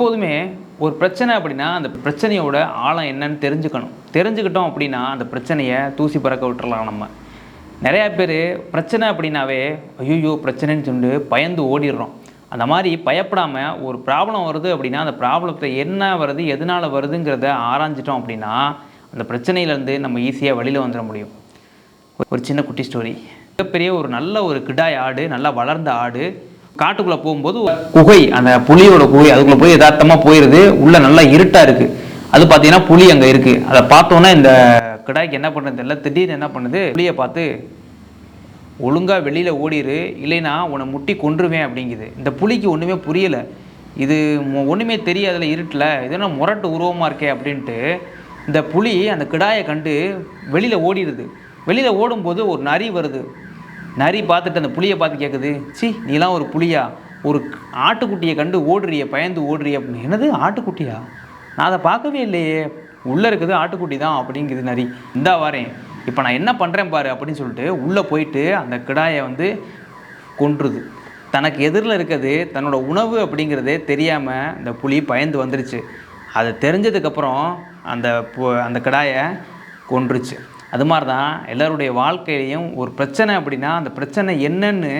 எப்போதுமே ஒரு பிரச்சனை அப்படின்னா அந்த பிரச்சனையோட ஆழம் என்னன்னு தெரிஞ்சுக்கணும். தெரிஞ்சுக்கிட்டோம் அப்படின்னா அந்த பிரச்சனையை தூசி பறக்க விட்டுறலாம் நம்ம. நிறையா பேர் பிரச்சனை அப்படின்னாவே ஐயோ பிரச்சனைன்னு சொல்லிட்டு பயந்து ஓடிடுறோம். அந்த மாதிரி பயப்படாமல் ஒரு ப்ராப்ளம் வருது அப்படின்னா அந்த ப்ராப்ளத்தை என்ன வருது எதனால் வருதுங்கிறத ஆராய்ஞ்சிட்டோம் அப்படின்னா அந்த பிரச்சனையிலேருந்து நம்ம ஈஸியாக வெளியில் வந்துட முடியும். ஒரு சின்ன குட்டி ஸ்டோரி மிகப்பெரிய ஒரு நல்ல ஒரு கிடாய் ஆடு நல்லா வளர்ந்த ஆடு காட்டுக்குள்ளே போகும்போது குகை அந்த புலியோட குகை அதுக்குள்ளே போய் யதார்த்தமாக போயிடுது உள்ளே நல்லா இருட்டாக இருக்குது அது பார்த்தீங்கன்னா புலி அங்கே இருக்குது அதை பார்த்தோன்னே இந்த கிடாய்க்கு என்ன பண்ணுறது தெரியல. திடீர்னு என்ன பண்ணுது? புளியை பார்த்து ஒழுங்காக வெளியில் ஓடிரு. இல்லைன்னா உன்னை முட்டி கொன்றுவேன் அப்படிங்குது. இந்த புலிக்கு ஒன்றுமே புரியலை. இது ஒண்ணுமே தெரியாதுல இருட்டில். இது என்ன முரட்டு உருவமாக இருக்கே அப்படின்ட்டு இந்த புலி அந்த கிடாயை கண்டு வெளியில் ஓடிடுது வெளியில் ஓடும்போது ஒரு நரி வருது. நரி பார்த்துட்டு அந்த புளியை பார்த்து கேட்குது சி நீலாம் ஒரு புளியா ஒரு ஆட்டுக்குட்டியை கண்டு ஓடுறிய பயந்து ஓடுறிய? அப்படின்னு. என்னது ஆட்டுக்குட்டியா? நான் அதை பார்க்கவே இல்லையே. உள்ளே இருக்குது ஆட்டுக்குட்டி தான் அப்படிங்குது நரி. இந்தா வரேன். இப்போ நான் என்ன பண்ணுறேன் பாரு அப்படின்னு சொல்லிட்டு உள்ளே போயிட்டு அந்த கிடாயை வந்து கொன்றுது. தனக்கு எதிரில் இருக்கிறது தன்னோட உணவு அப்படிங்கிறதே தெரியாமல் இந்த புலி பயந்து வந்துருச்சு. அதை தெரிஞ்சதுக்கப்புறம் அந்த பு- அந்த கிடாயை கொன்றுச்சு. அது மாதிரி தான் எல்லோருடைய வாழ்க்கையிலையும் ஒரு பிரச்சனை அப்படின்னா அந்த பிரச்சனை என்னன்னு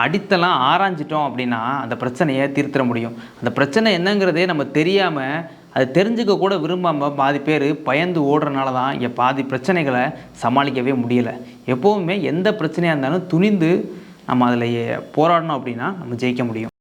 அடித்தலாம் ஆராய்ஞ்சிட்டோம் அப்படின்னா அந்த பிரச்சனையை தீர்த்திட முடியும். அந்த பிரச்சனை என்னங்கிறதே நம்ம தெரியாமல் அது தெரிஞ்சுக்க கூட விரும்பாமல் பாதி பேர் பயந்து ஓடுறனால தான் இங்கே பாதி பிரச்சனைகளை சமாளிக்கவே முடியலை. எப்போவுமே எந்த பிரச்சனையாக இருந்தாலும் துணிந்து நம்ம அதில் போராடணும் அப்படின்னா நம்ம ஜெயிக்க முடியும்.